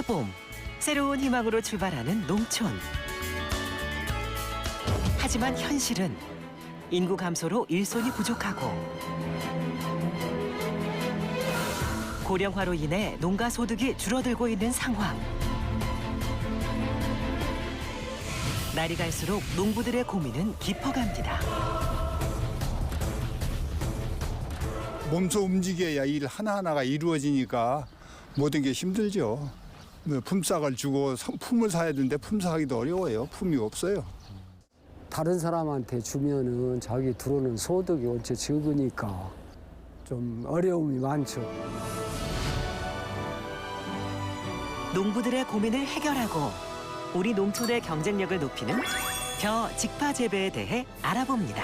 새 봄, 새로운 희망으로 출발하는 농촌. 하지만 현실은 인구 감소로 일손이 부족하고 고령화로 인해 농가 소득이 줄어들고 있는 상황. 날이 갈수록 농부들의 고민은 깊어갑니다. 몸소 움직여야 일 하나하나가 이루어지니까 모든 게 힘들죠. 뭐 품삯을 주고 성- 품을 사야 되는데 품삯하기도 어려워요. 품이 없어요. 다른 사람한테 주면은 자기 들어오는 소득이 어째 적으니까 좀 어려움이 많죠. 농부들의 고민을 해결하고 우리 농촌의 경쟁력을 높이는 벼 직파 재배에 대해 알아봅니다.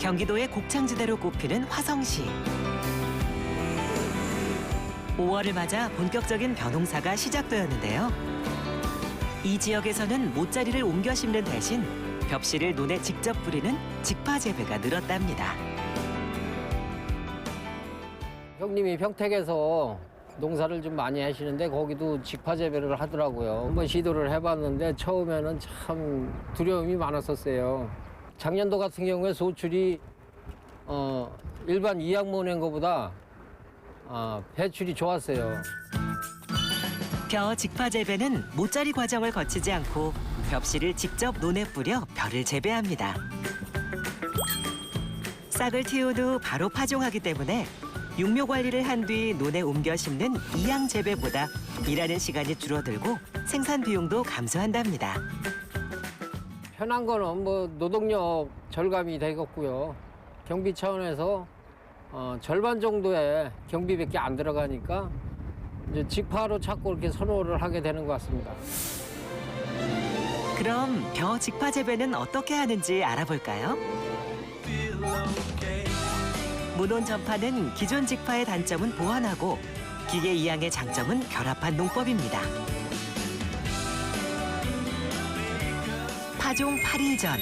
경기도의 곡창지대로 꼽히는 화성시. 5월을 맞아 본격적인 벼농사가 시작되었는데요. 이 지역에서는 모짜리를 옮겨 심는 대신 벽씨를 논에 직접 뿌리는 직파 재배가 늘었답니다. 형님이 평택에서 농사를 좀 많이 하시는데 거기도 직파 재배를 하더라고요. 한번 시도를 해봤는데 처음에는 참 두려움이 많았었어요. 작년도 같은 경우에 소출이 어, 일반 이약모 낸 것보다 아, 배출이 좋았어요. 벼 직파 재배는 모짜리 과정을 거치지 않고 벽씨를 직접 논에 뿌려 벼를 재배합니다. 싹을 틔운 후 바로 파종하기 때문에 육묘 관리를 한 뒤 논에 옮겨 심는 이양 재배보다 일하는 시간이 줄어들고 생산 비용도 감소한답니다. 편한 거는 뭐 노동력 절감이 되겠고요. 경비 차원에서 어, 절반 정도의 경비밖에 안 들어가니까 이제 직파로 자꾸 이렇게 선호를 하게 되는 것 같습니다. 그럼 벼 직파 재배는 어떻게 하는지 알아볼까요? 문온 전파는 기존 직파의 단점은 보완하고 기계 이양의 장점은 결합한 농법입니다. 파종 8일 전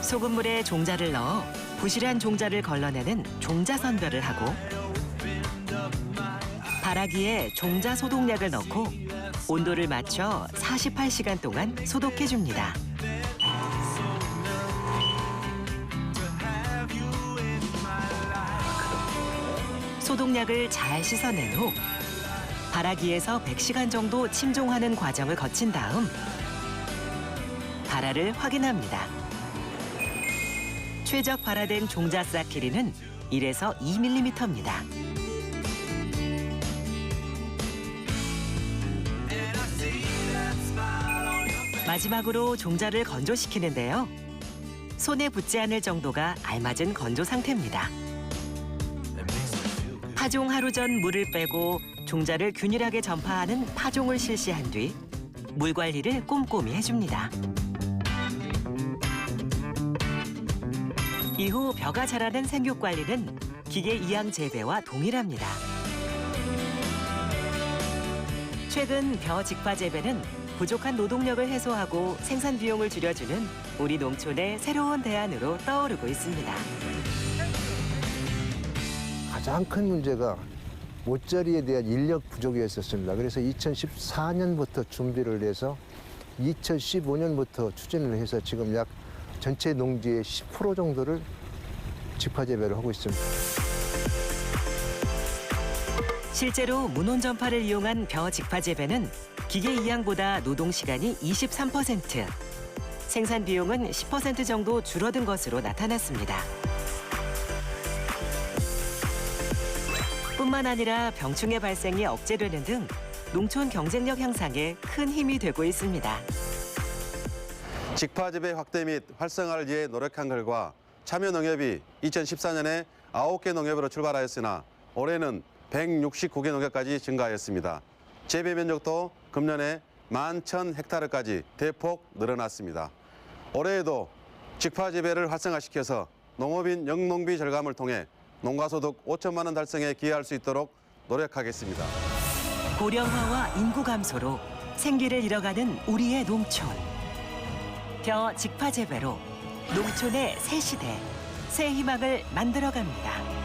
소금물에 종자를 넣어 부실한 종자를 걸러내는 종자 선별을 하고 바라기에 종자 소독약을 넣고 온도를 맞춰 48시간 동안 소독해 줍니다. 소독약을 잘 씻어낸 후 바라기에서 100시간 정도 침종하는 과정을 거친 다음 발화를 확인합니다. 최적 발화된 종자 싹 길이는 1에서 2mm입니다. 마지막으로 종자를 건조시키는데요. 손에 붙지 않을 정도가 알맞은 건조 상태입니다. 파종 하루 전 물을 빼고 종자를 균일하게 전파하는 파종을 실시한 뒤 물 관리를 꼼꼼히 해줍니다. 이후 벼가 자라는 생육 관리는 기계 이양 재배와 동일합니다. 최근 벼 직파 재배는 부족한 노동력을 해소하고 생산 비용을 줄여주는 우리 농촌의 새로운 대안으로 떠오르고 있습니다. 가장 큰 문제가 모짜리에 대한 인력 부족이었었습니다. 그래서 2014년부터 준비를 해서 2015년부터 추진을 해서 지금 약 전체 농지의 10% 정도를 직화 재배를 하고 있습니다. 실제로 문온 전파를 이용한 벼 직파 재배는 기계 이양보다 노동 시간이 23%, 생산 비용은 10% 정도 줄어든 것으로 나타났습니다. 뿐만 아니라 병충해 발생이 억제되는 등 농촌 경쟁력 향상에 큰 힘이 되고 있습니다. 직파 재배 확대 및 활성화를 위해 노력한 결과 참여 농협이 2014년에 9개 농협으로 출발하였으나 올해는 169개 농협까지 증가하였습니다. 재배 면적도 금년에 11,000헥타르까지 대폭 늘어났습니다. 올해에도 직파 재배를 활성화시켜서 농업인 영농비 절감을 통해 농가소득 5천만 원 달성에 기여할 수 있도록 노력하겠습니다. 고령화와 인구 감소로 생기를 잃어가는 우리의 농촌. 벼 직파 재배로 농촌의 새 시대, 새 희망을 만들어갑니다.